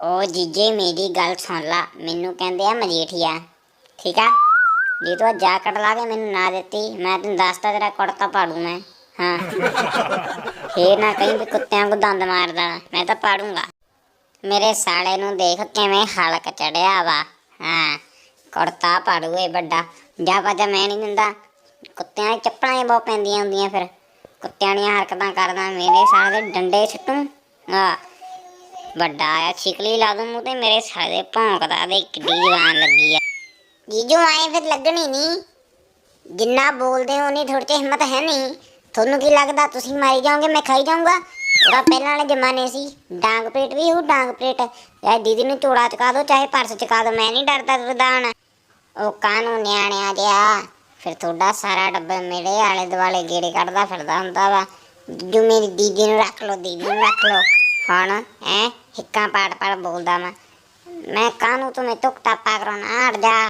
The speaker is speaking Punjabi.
ਉਹ ਜੀਜੇ, ਮੇਰੀ ਗੱਲ ਸੁਣ ਲਾ। ਮੈਨੂੰ ਕਹਿੰਦੇ ਆ ਮਜੀਠੀਆ, ਠੀਕ ਆ? ਜੇ ਤੂੰ ਅੱਜ ਜਾਕਟ ਲਾ ਕੇ ਮੈਨੂੰ ਨਾ ਦਿੱਤੀ, ਮੈਂ ਤੈਨੂੰ ਦੱਸਤਾ ਤੇਰਾ ਕੁੜਤਾ ਪਾੜੂ ਮੈਂ। ਹਾਂ। ਫੇਰ ਨਾ ਕਹੀਂ ਵੀ ਕੁੱਤਿਆਂ ਕੋ ਦੰਦ ਮਾਰਦਾ। ਮੈਂ ਤਾਂ ਪਾੜੂੰਗਾ। ਮੇਰੇ ਸਾਲੇ ਨੂੰ ਦੇਖ ਕਿਵੇਂ ਹਲਕ ਚੜਿਆ ਵਾ। ਹਾਂ। ਕੁੜਤਾ ਪਾੜੂ ਇਹ ਵੱਡਾ। ਜਾ ਪਾਜਾ ਮੈਂ ਨਹੀਂ ਦਿੰਦਾ। ਕੁੱਤਿਆਂ ਦੀ ਚੱਪਲਾਂ ਹੀ ਬਹੁਤ ਪੈਂਦੀਆਂ ਹੁੰਦੀਆਂ ਫਿਰ। ਕੁੱਤਿਆਂ ਦੀਆਂ ਹਰਕਤਾਂ ਕਰਦਾ ਮੇਰੇ ਸਾਲੇ ਦੇ ਡੰਡੇ ਛੱਟੂ। ਆ ਵੱਡਾ ਆ ਛਿਕਲੀ ਲਾ ਦੂੰ ਮੂੰਹ ਤੇ, ਮੇਰੇ ਸਾਲੇ ਭੌਂਕਦਾ ਦੇ ਕਿੱਡੀ ਜਵਾਨ ਲੱਗੀ ਆ। ਜੀਜੂ, ਆਏ ਫਿਰ ਲੱਗਣੀ ਨਹੀਂ ਜਿੰਨਾ ਬੋਲਦੇ ਹੋ, ਉਨੀ ਥੋੜੀ ਤੇ ਹਿੰਮਤ ਹੈ ਨਹੀਂ ਤੁਹਾਨੂੰ ਕੀ ਲੱਗਦਾ, ਤੁਸੀਂ ਮਾਰੀ ਜਾਓਗੇ, ਮੈਂ ਖਾਈ ਜਾਊਂਗਾ? ਉਹਦਾ ਪਹਿਲਾਂ ਵਾਲੇ ਜ਼ਮਾਨੇ ਸੀ। ਡਾਂਗ ਪਲੇਟ ਵੀ ਉਹ ਡਾਂਗ ਪਲੇਟ। ਚਾਹੇ ਦੀਦੀ ਨੂੰ ਚੋੜਾ ਚਕਾ ਦੋ, ਚਾਹੇ ਪਰਸ ਚਕਾ ਦੋ, ਮੈਂ ਨਹੀਂ ਡਰਦਾ ਰਦਾਨ ਉਹ ਕਾਨੂੰ ਨਿਆਣਿਆ ਜਿਆ ਫਿਰ ਤੁਹਾਡਾ ਸਾਰਾ ਡੱਬਾ ਮੇਰੇ ਆਲੇ ਦੁਆਲੇ ਗੇੜੇ ਕੱਢਦਾ ਫਿਰਦਾ ਹੁੰਦਾ ਵਾ। ਜੋ ਮੇਰੀ ਦੀਦੀ ਨੂੰ ਰੱਖ ਲਓ, ਦੀਦੀ ਨੂੰ ਰੱਖ ਲਓ। ਹੁਣ ਐ ਹਿੱਕਾਂ ਪਾੜ ਪਾੜ ਬੋਲਦਾ ਮੈਂ। ਮੈਂ ਕਾਨੂੰ ਤੁਮੇ ਤੁਕ ਟਾਪਾ ਕਰਾਉਣਾ? ਹਟ ਜਾ।